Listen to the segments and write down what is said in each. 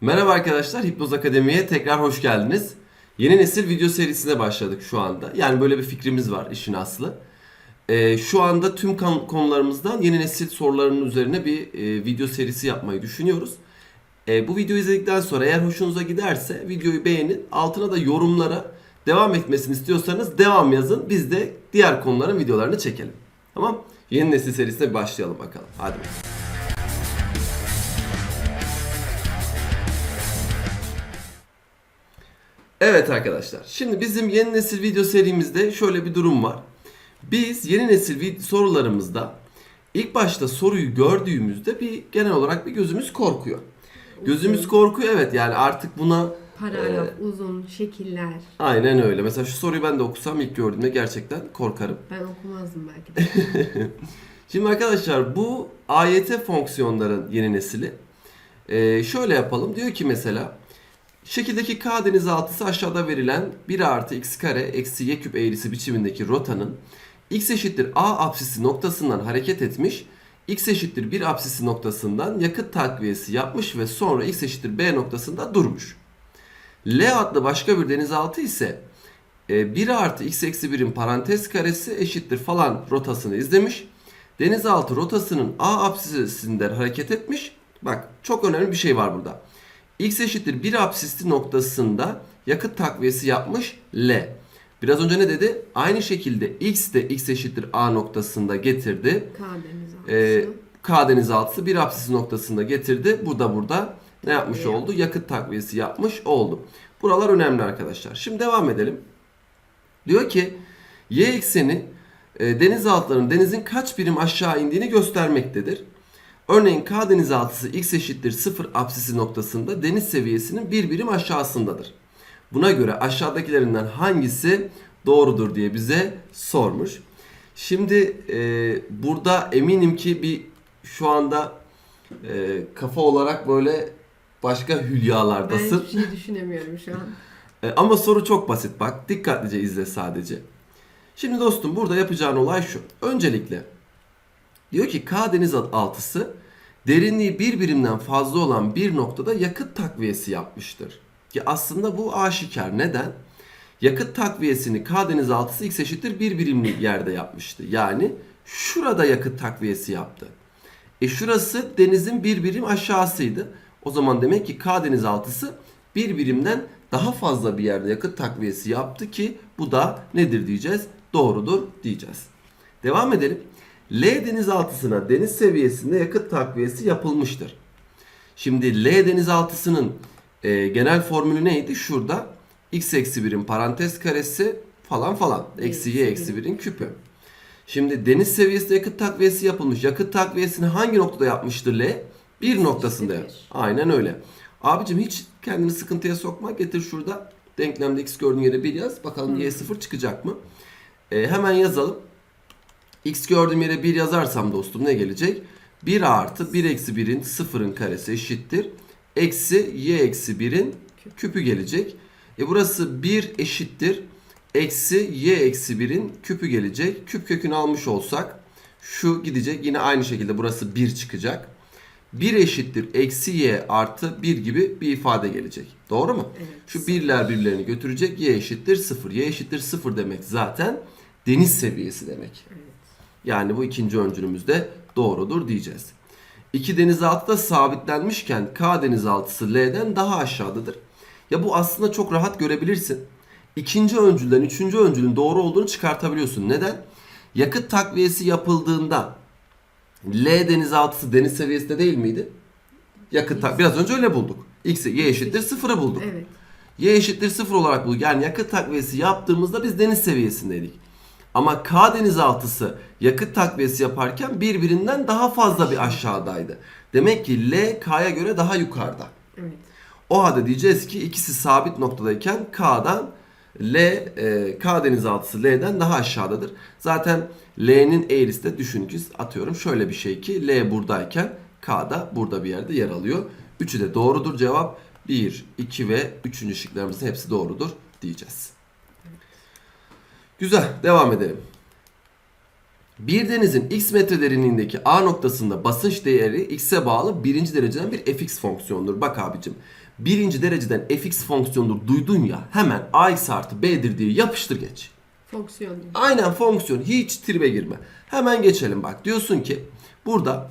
Merhaba arkadaşlar, Hipnoz Akademi'ye tekrar hoş geldiniz. Yeni nesil video serisine başladık şu anda. Yani böyle bir fikrimiz var işin aslı. Ee, şu anda tüm konularımızdan yeni nesil sorularının üzerine bir e, video serisi yapmayı düşünüyoruz. Ee, bu videoyu izledikten sonra eğer hoşunuza giderse videoyu beğenin. Altına da yorumlara devam etmesini istiyorsanız devam yazın. Biz de diğer konuların videolarını çekelim. Tamam? Yeni nesil serisine başlayalım bakalım. Hadi bakalım. Evet arkadaşlar. Şimdi bizim yeni nesil video serimizde şöyle bir durum var. Biz yeni nesil sorularımızda ilk başta soruyu gördüğümüzde bir genel olarak bir gözümüz korkuyor. Gözümüz korkuyor evet yani artık buna Paragraf, uzun, şekiller. aynen öyle. Mesela şu soruyu ben de okusam ilk gördüğümde gerçekten korkarım. Ben okumazdım belki de. Şimdi arkadaşlar bu AYT fonksiyonların yeni nesili. Ee, şöyle yapalım. Diyor ki mesela şekildeki K denizaltısı aşağıda verilen 1 artı x kare eksi y küp eğrisi biçimindeki rotanın x eşittir a apsisi noktasından hareket etmiş. x eşittir 1 apsisi noktasından yakıt takviyesi yapmış ve sonra x eşittir b noktasında durmuş. L adlı başka bir denizaltı ise e, 1 artı x eksi 1'in parantez karesi eşittir falan rotasını izlemiş. Denizaltı rotasının A apsisinden hareket etmiş. Bak çok önemli bir şey var burada. X eşittir 1 apsisli noktasında yakıt takviyesi yapmış L. Biraz önce ne dedi? Aynı şekilde X de X eşittir A noktasında getirdi. Ee. K denizaltısı bir apsisi noktasında getirdi. Bu da burada ne yapmış Takviye. oldu? Yakıt takviyesi yapmış oldu. Buralar önemli arkadaşlar. Şimdi devam edelim. Diyor ki y ekseni e, denizaltılarının denizin kaç birim aşağı indiğini göstermektedir. Örneğin K denizaltısı x eşittir 0 apsisi noktasında deniz seviyesinin bir birim aşağısındadır. Buna göre aşağıdakilerinden hangisi doğrudur diye bize sormuş. Şimdi e, burada eminim ki bir şu anda e, kafa olarak böyle başka Ben hülyalardasın. hiçbir şey düşünemiyorum şu an. E, ama soru çok basit bak. Dikkatlice izle sadece. Şimdi dostum burada yapacağın olay şu. Öncelikle diyor ki K denizaltısı derinliği bir birimden fazla olan bir noktada yakıt takviyesi yapmıştır. Ki aslında bu aşikar. Neden? Yakıt takviyesini K denizaltısı x eşittir bir birimli yerde yapmıştı. Yani şurada yakıt takviyesi yaptı. E şurası denizin bir birim aşağısıydı. O zaman demek ki K denizaltısı bir birimden daha fazla bir yerde yakıt takviyesi yaptı ki bu da nedir diyeceğiz? Doğrudur diyeceğiz. Devam edelim. L denizaltısına deniz seviyesinde yakıt takviyesi yapılmıştır. Şimdi L denizaltısının e, genel formülü neydi? Şurada x eksi 1'in parantez karesi falan falan. Eksi y eksi 1'in küpü. Şimdi deniz seviyesinde yakıt takviyesi yapılmış. Yakıt takviyesini hangi noktada yapmıştır L? Bir noktasında. Aynen öyle. Abicim hiç kendini sıkıntıya sokma. Getir şurada denklemde x gördüğün yere bir yaz. Bakalım y sıfır çıkacak mı? E, hemen yazalım. X gördüğüm yere 1 yazarsam dostum ne gelecek? 1 artı 1 eksi 1'in sıfırın karesi eşittir. Eksi y eksi 1'in küpü gelecek. E burası 1 eşittir. Eksi y eksi 1'in küpü gelecek. Küp kökünü almış olsak şu gidecek. Yine aynı şekilde burası 1 çıkacak. 1 eşittir eksi y artı 1 gibi bir ifade gelecek. Doğru mu? Evet. Şu birler birlerini götürecek. Y eşittir 0. Y eşittir 0 demek zaten deniz seviyesi demek. Evet. Yani bu ikinci öncülümüz de doğrudur diyeceğiz. İki denizaltı da sabitlenmişken K denizaltısı L'den daha aşağıdadır. Ya bu aslında çok rahat görebilirsin. İkinci öncülden üçüncü öncülün doğru olduğunu çıkartabiliyorsun. Neden? Yakıt takviyesi yapıldığında L denizaltısı deniz seviyesinde değil miydi? Yakıt tak biraz önce öyle bulduk. X y eşittir sıfırı bulduk. Evet. Y eşittir sıfır olarak bulduk. Yani yakıt takviyesi yaptığımızda biz deniz seviyesindeydik. Ama K denizaltısı yakıt takviyesi yaparken birbirinden daha fazla bir aşağıdaydı. Demek ki L K'ya göre daha yukarıda. Evet. O halde diyeceğiz ki ikisi sabit noktadayken K'dan L, e, K denizaltısı L'den daha aşağıdadır. Zaten L'nin eğrisi de düşün ki atıyorum şöyle bir şey ki L buradayken K da burada bir yerde yer alıyor. Üçü de doğrudur cevap. 1, 2 ve 3. şıklarımızın hepsi doğrudur diyeceğiz. Güzel devam edelim. Bir denizin x metre derinliğindeki A noktasında basınç değeri x'e bağlı birinci dereceden bir fx fonksiyonudur. Bak abicim birinci dereceden fx fonksiyonudur duydun ya hemen ax artı b'dir diye yapıştır geç. Fonksiyon. Aynen fonksiyon hiç tribe girme. Hemen geçelim bak diyorsun ki burada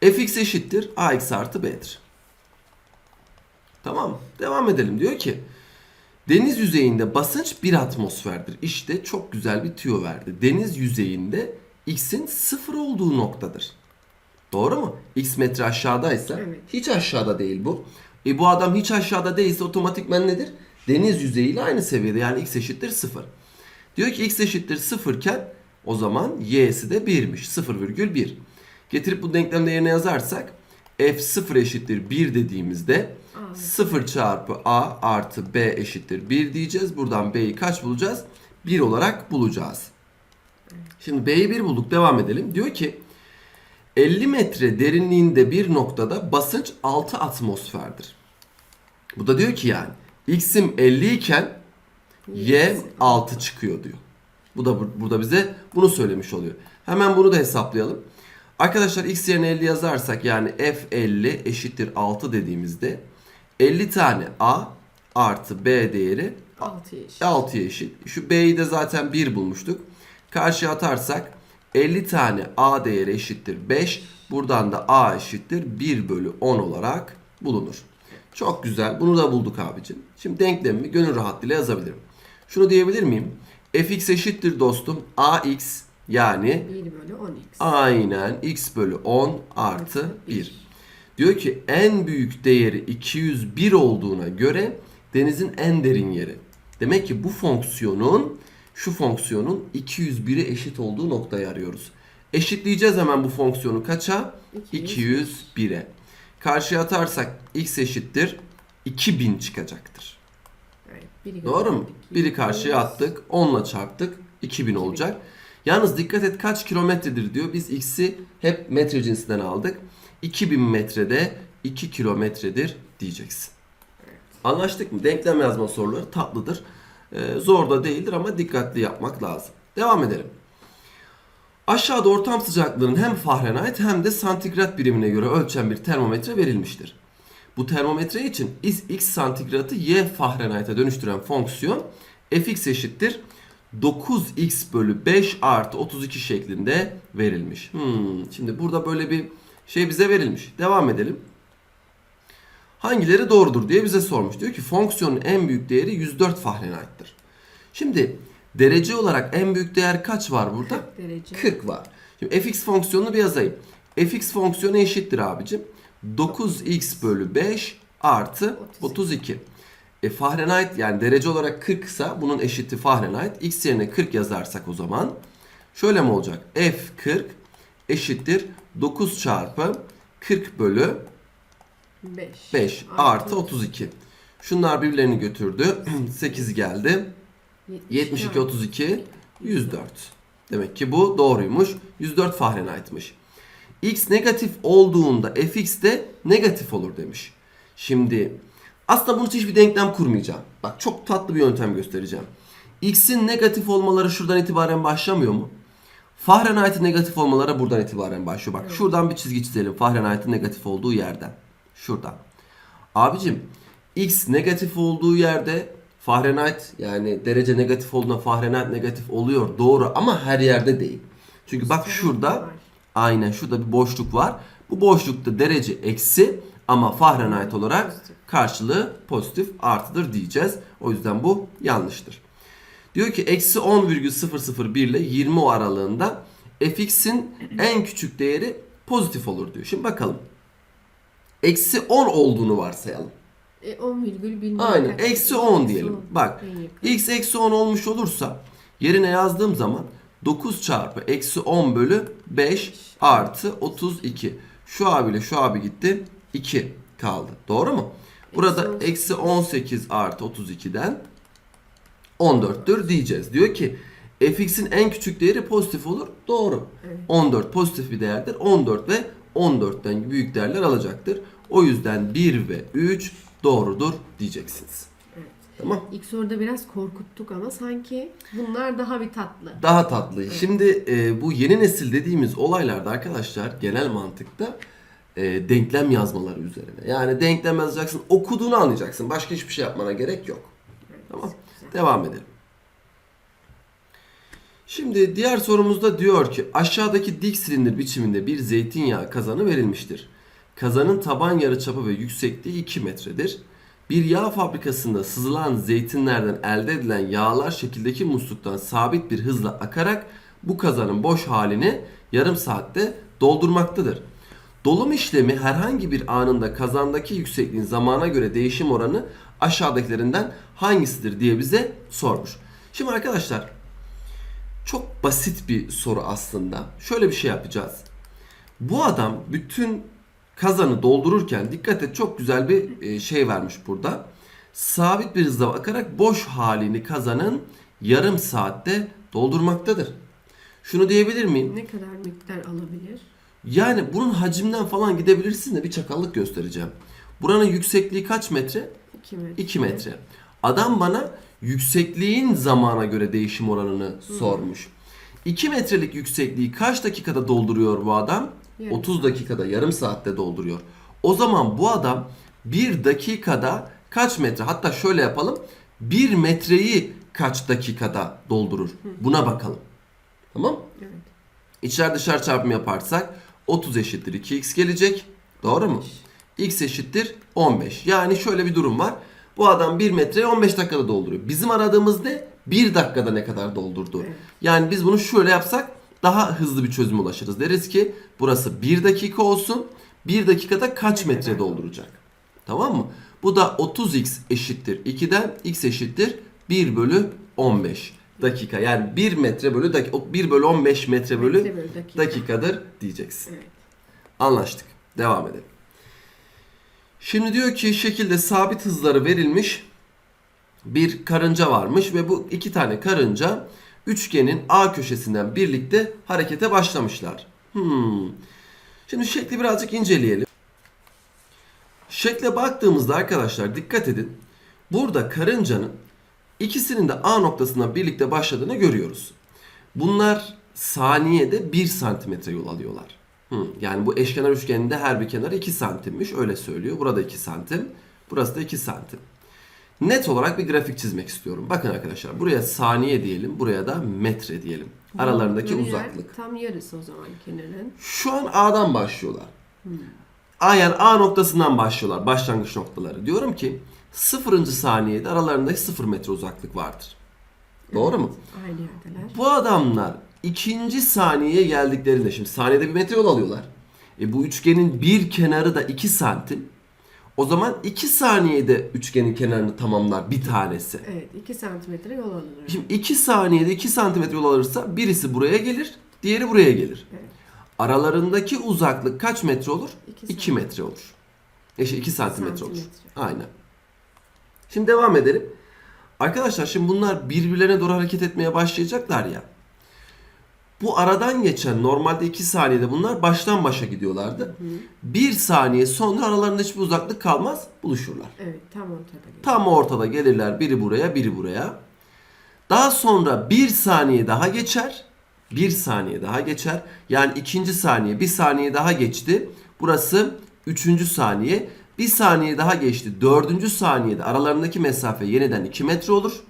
fx eşittir ax artı b'dir. Tamam? Devam edelim. Diyor ki deniz yüzeyinde basınç 1 atmosferdir. İşte çok güzel bir tüyo verdi. Deniz yüzeyinde x'in sıfır olduğu noktadır. Doğru mu? x metre aşağıdaysa Evet. hiç aşağıda değil bu. E bu adam hiç aşağıda değilse otomatikmen nedir? Deniz yüzeyiyle aynı seviyede yani x eşittir 0. Diyor ki x eşittir 0 iken o zaman y'si de 1'miş. 0,1. Getirip bu denklemde yerine yazarsak f0 eşittir 1 dediğimizde Aa, 0 çarpı a artı b eşittir 1 diyeceğiz. Buradan b'yi kaç bulacağız? 1 olarak bulacağız. Şimdi b'yi 1 bulduk. Devam edelim. Diyor ki 50 metre derinliğinde bir noktada basınç 6 atmosferdir. Bu da diyor ki yani x'im 50 iken y 6 çıkıyor diyor. Bu da bur- burada bize bunu söylemiş oluyor. Hemen bunu da hesaplayalım. Arkadaşlar x yerine 50 yazarsak yani f50 eşittir 6 dediğimizde 50 tane a artı b değeri 6 yaş. 6'ya eşit. Şu b'yi de zaten 1 bulmuştuk. Karşıya atarsak 50 tane a değeri eşittir 5. Buradan da a eşittir 1 bölü 10 olarak bulunur. Çok güzel. Bunu da bulduk abicim. Şimdi denklemimi gönül rahatlığıyla yazabilirim. Şunu diyebilir miyim? fx eşittir dostum ax yani 1 bölü 10x. aynen x bölü 10 artı 1. Diyor ki en büyük değeri 201 olduğuna göre denizin en derin yeri. Demek ki bu fonksiyonun şu fonksiyonun 201'e eşit olduğu noktayı arıyoruz. Eşitleyeceğiz hemen bu fonksiyonu kaça? 201. 201'e. Karşıya atarsak x eşittir 2000 çıkacaktır. Evet, biri Doğru mu? Biri karşıya attık. 10 ile çarptık. 2000 olacak. Yalnız dikkat et kaç kilometredir diyor. Biz x'i hep metre cinsinden aldık. 2000 metrede 2 kilometredir diyeceksin. Anlaştık mı? Denklem yazma soruları tatlıdır. Ee, zor da değildir ama dikkatli yapmak lazım. Devam edelim. Aşağıda ortam sıcaklığının hem Fahrenheit hem de santigrat birimine göre ölçen bir termometre verilmiştir. Bu termometre için x, santigratı y Fahrenheit'e dönüştüren fonksiyon fx eşittir 9x bölü 5 artı 32 şeklinde verilmiş. Hmm, şimdi burada böyle bir şey bize verilmiş. Devam edelim. Hangileri doğrudur diye bize sormuş. Diyor ki fonksiyonun en büyük değeri 104 Fahrenheit'tir. Şimdi derece olarak en büyük değer kaç var burada? 40 derece. 40 var. Şimdi fx fonksiyonunu bir yazayım. fx fonksiyonu eşittir abicim. 9x bölü 5 artı 32. E Fahrenheit yani derece olarak 40 ise bunun eşiti Fahrenheit. X yerine 40 yazarsak o zaman şöyle mi olacak? F40 eşittir 9 çarpı 40 bölü 5. 5 artı 32. Şunlar birbirlerini götürdü. 8 geldi. 72 32 104. Demek ki bu doğruymuş. 104 Fahrenheit'miş. X negatif olduğunda fx de negatif olur demiş. Şimdi aslında bunun için hiçbir denklem kurmayacağım. Bak çok tatlı bir yöntem göstereceğim. X'in negatif olmaları şuradan itibaren başlamıyor mu? Fahrenheit'in negatif olmaları buradan itibaren başlıyor. Bak şuradan bir çizgi çizelim. Fahrenheit'in negatif olduğu yerden. Şuradan. Abicim X negatif olduğu yerde Fahrenheit yani derece negatif olduğunda Fahrenheit negatif oluyor doğru ama her yerde değil. Çünkü bak şurada aynen şurada bir boşluk var. Bu boşlukta derece eksi ama Fahrenheit olarak karşılığı pozitif artıdır diyeceğiz. O yüzden bu yanlıştır. Diyor ki eksi 10,001 ile 20 o aralığında fx'in en küçük değeri pozitif olur diyor. Şimdi bakalım. Eksi 10 olduğunu varsayalım. E, 10 virgül bilmem Aynen. kaç. Eksi 10 diyelim. Bak. X eksi 10 olmuş olursa yerine yazdığım zaman 9 çarpı eksi 10 bölü 5 artı 32. Şu abiyle şu abi gitti. 2 kaldı. Doğru mu? Burada eksi 18 artı 32'den 14'tür diyeceğiz. Diyor ki fx'in en küçük değeri pozitif olur. Doğru. Evet. 14 pozitif bir değerdir. 14 ve 14'ten büyük değerler alacaktır. O yüzden 1 ve 3 doğrudur diyeceksiniz. Evet. Tamam. İlk soruda biraz korkuttuk ama sanki bunlar daha bir tatlı. Daha tatlı. Şimdi e, bu yeni nesil dediğimiz olaylarda arkadaşlar genel mantıkta e, denklem yazmaları üzerine. Yani denklem yazacaksın, okuduğunu anlayacaksın. Başka hiçbir şey yapmana gerek yok. Evet, Tamam. Devam edelim. Şimdi diğer sorumuzda diyor ki aşağıdaki dik silindir biçiminde bir zeytinyağı kazanı verilmiştir. Kazanın taban yarıçapı ve yüksekliği 2 metredir. Bir yağ fabrikasında sızılan zeytinlerden elde edilen yağlar şekildeki musluktan sabit bir hızla akarak bu kazanın boş halini yarım saatte doldurmaktadır. Dolum işlemi herhangi bir anında kazandaki yüksekliğin zamana göre değişim oranı aşağıdakilerinden hangisidir diye bize sormuş. Şimdi arkadaşlar çok basit bir soru aslında. Şöyle bir şey yapacağız. Bu adam bütün kazanı doldururken dikkat et çok güzel bir e, şey vermiş burada. Sabit bir hızla akarak boş halini kazanın yarım saatte doldurmaktadır. Şunu diyebilir miyim? Ne kadar miktar alabilir? Yani bunun hacimden falan gidebilirsin de bir çakallık göstereceğim. Buranın yüksekliği kaç metre? 2 metre. 2 metre. Adam bana yüksekliğin zamana göre değişim oranını sormuş. 2 metrelik yüksekliği kaç dakikada dolduruyor bu adam? Yarım 30 dakikada, yarım saatte dolduruyor. O zaman bu adam 1 dakikada kaç metre? Hatta şöyle yapalım. 1 metreyi kaç dakikada doldurur? Buna bakalım. Tamam? Evet. İçler dışarı çarpımı yaparsak 30 eşittir 2x gelecek. Doğru mu? X eşittir 15. Yani şöyle bir durum var. Bu adam 1 metreyi 15 dakikada dolduruyor. Bizim aradığımız ne? 1 dakikada ne kadar doldurdu. Evet. Yani biz bunu şöyle yapsak daha hızlı bir çözüme ulaşırız. Deriz ki burası 1 dakika olsun. 1 dakikada kaç metre dolduracak? Tamam mı? Bu da 30x eşittir 2'den x eşittir 1 bölü 15 dakika. Yani 1 metre bölü dakika. 1 bölü 15 metre bölü Metre bölü dakika. dakikadır diyeceksin. Evet. Anlaştık. Devam edelim. Şimdi diyor ki şekilde sabit hızları verilmiş bir karınca varmış ve bu iki tane karınca üçgenin A köşesinden birlikte harekete başlamışlar. Hmm. Şimdi şekli birazcık inceleyelim. Şekle baktığımızda arkadaşlar dikkat edin. Burada karıncanın ikisinin de A noktasından birlikte başladığını görüyoruz. Bunlar saniyede 1 santimetre yol alıyorlar. Hı, yani bu eşkenar üçgeninde her bir kenar 2 santimmiş öyle söylüyor. Burada 2 santim. Burası da 2 santim. Net olarak bir grafik çizmek istiyorum. Bakın arkadaşlar buraya saniye diyelim. Buraya da metre diyelim. Aralarındaki yer uzaklık. Tam yarısı o zaman kenarın. Şu an A'dan başlıyorlar. A yani A noktasından başlıyorlar. Başlangıç noktaları. Diyorum ki sıfırıncı saniyede aralarındaki 0 metre uzaklık vardır. Doğru mu? Aynı yerdeler. Bu adamlar ikinci saniyeye geldiklerinde şimdi saniyede bir metre yol alıyorlar. E bu üçgenin bir kenarı da 2 santim. O zaman 2 saniyede üçgenin kenarını tamamlar bir tanesi. Evet 2 santimetre yol alınır. Şimdi 2 saniyede 2 santimetre yol alırsa birisi buraya gelir, diğeri buraya gelir. Evet. Aralarındaki uzaklık kaç metre olur? İki 2 metre olur. İşte 2 santimetre olur. Aynen. Şimdi devam edelim. Arkadaşlar şimdi bunlar birbirlerine doğru hareket etmeye başlayacaklar ya. Bu aradan geçen normalde 2 saniyede bunlar baştan başa gidiyorlardı. 1 saniye sonra aralarında hiçbir uzaklık kalmaz buluşurlar. Evet tam ortada. geliyor. Tam ortada gelirler biri buraya biri buraya. Daha sonra bir saniye daha geçer. Bir saniye daha geçer. Yani ikinci saniye bir saniye daha geçti. Burası üçüncü saniye. Bir saniye daha geçti. Dördüncü saniyede aralarındaki mesafe yeniden 2 metre olur.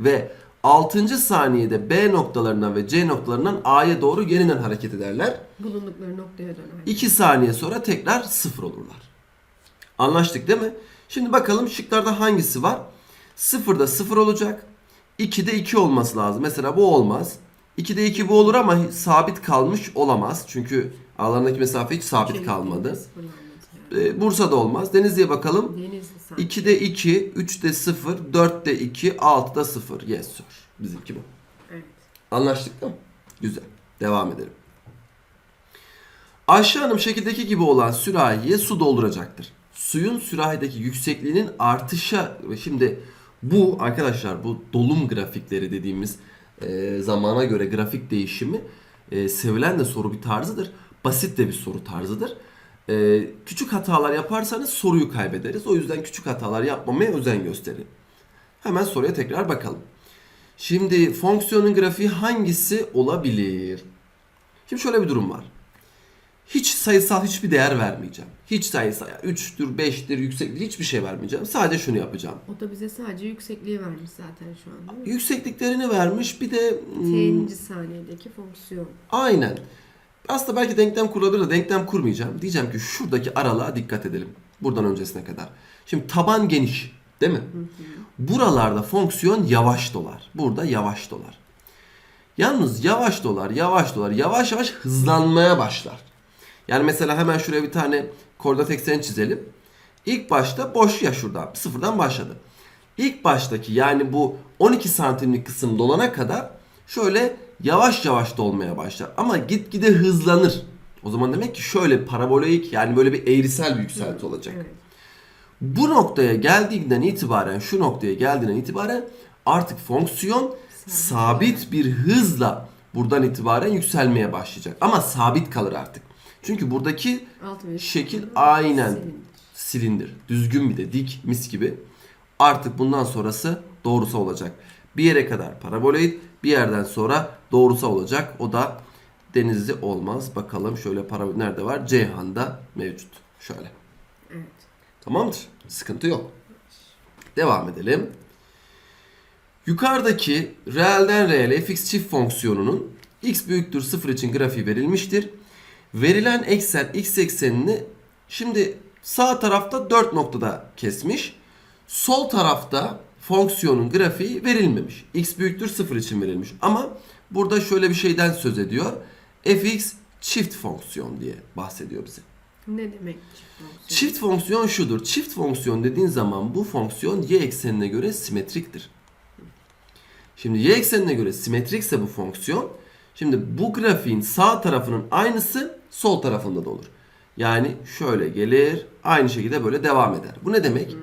Ve 6. saniyede B noktalarından ve C noktalarından A'ya doğru yeniden hareket ederler. Bulundukları noktaya döner. 2 saniye sonra tekrar sıfır olurlar. Anlaştık değil mi? Şimdi bakalım şıklarda hangisi var? 0'da 0 olacak. 2'de 2 olması lazım. Mesela bu olmaz. 2'de 2 bu olur ama sabit kalmış olamaz. Çünkü aralarındaki mesafe hiç sabit kalmadı. Ee, Bursa'da olmaz. Denizli'ye bakalım. Denizli sanki. 2'de 2, 3'de 0, 4'de 2, 6'da 0. Yes sir. Bizimki bu. Evet. Anlaştık mı? Güzel. Devam edelim. Aşağının şekildeki gibi olan sürahiye su dolduracaktır. Suyun sürahideki yüksekliğinin artışa ve şimdi bu arkadaşlar bu dolum grafikleri dediğimiz e, zamana göre grafik değişimi e, sevilen de soru bir tarzıdır. Basit de bir soru tarzıdır. E, küçük hatalar yaparsanız soruyu kaybederiz. O yüzden küçük hatalar yapmamaya özen gösterin. Hemen soruya tekrar bakalım. Şimdi fonksiyonun grafiği hangisi olabilir? Şimdi şöyle bir durum var. Hiç sayısal hiçbir değer vermeyeceğim. Hiç sayısal 3'tür, 5'tir, yüksektir hiçbir şey vermeyeceğim. Sadece şunu yapacağım. O da bize sadece yüksekliği vermiş zaten şu an? Yüksekliklerini vermiş bir de hmm, T'ninci saniyedeki fonksiyon. aynen. Aslında belki denklem kurulabilir de denklem kurmayacağım. Diyeceğim ki şuradaki aralığa dikkat edelim. Buradan öncesine kadar. Şimdi taban geniş değil mi? Buralarda fonksiyon yavaş dolar. Burada yavaş dolar. Yalnız yavaş dolar, yavaş dolar, yavaş yavaş hızlanmaya başlar. Yani mesela hemen şuraya bir tane koordinat ekseni çizelim. İlk başta boş ya şuradan. Sıfırdan başladı. İlk baştaki yani bu 12 santimlik kısım dolana kadar şöyle yavaş yavaş dolmaya başlar. Ama gitgide hızlanır. O zaman demek ki şöyle parabolik yani böyle bir eğrisel bir yükselti olacak. Evet. Bu noktaya geldiğinden itibaren şu noktaya geldiğinden itibaren artık fonksiyon sabit bir hızla buradan itibaren yükselmeye başlayacak. Ama sabit kalır artık. Çünkü buradaki Şekil aynen. silindir. silindir. Düzgün bir de dik mis gibi. Artık bundan sonrası doğrusu olacak. Bir yere kadar paraboloid, bir yerden sonra doğrusu olacak. O da denizli olmaz. Bakalım şöyle parabol nerede var? Ceyhan'da mevcut. Şöyle. Evet. Tamamdır. Sıkıntı yok. Devam edelim. Yukarıdaki reelden reele fx çift fonksiyonunun x büyüktür 0 için grafiği verilmiştir. Verilen eksen x eksenini şimdi sağ tarafta 4 noktada kesmiş. Sol tarafta fonksiyonun grafiği verilmemiş. x büyüktür 0 için verilmiş. Ama burada şöyle bir şeyden söz ediyor. fx çift fonksiyon diye bahsediyor bize. Ne demek çift fonksiyon? Çift fonksiyon şudur. Çift fonksiyon dediğin zaman bu fonksiyon y eksenine göre simetriktir. Şimdi y eksenine göre simetrikse bu fonksiyon, şimdi bu grafiğin sağ tarafının aynısı sol tarafında da olur. Yani şöyle gelir, aynı şekilde böyle devam eder. Bu ne demek?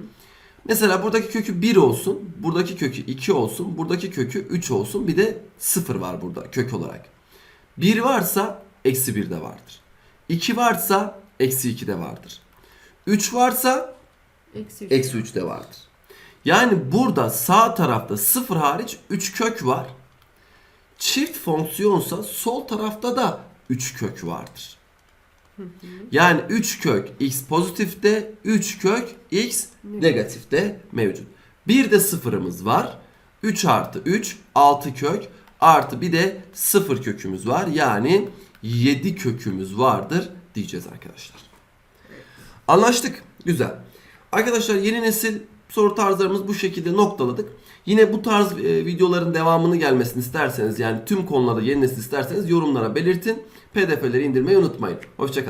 Mesela buradaki kökü 1 olsun, buradaki kökü 2 olsun, buradaki kökü 3 olsun, bir de 0 var burada kök olarak. 1 varsa eksi 1 de vardır. 2 varsa eksi 2 de vardır. 3 varsa Eksi üç. eksi 3 de vardır. Yani burada sağ tarafta 0 hariç 3 kök var. Çift fonksiyonsa sol tarafta da 3 kök vardır. Yani 3 kök x pozitifte, 3 kök x negatifte mevcut. Bir de sıfırımız var. 3 artı 3, 6 kök artı bir de 0 kökümüz var. Yani 7 kökümüz vardır diyeceğiz arkadaşlar. Anlaştık. Güzel. Arkadaşlar yeni nesil soru tarzlarımız bu şekilde noktaladık. Yine bu tarz e, videoların devamını gelmesini isterseniz yani tüm konularda yeni nesil isterseniz yorumlara belirtin. PDF'leri indirmeyi unutmayın. Hoşçakalın.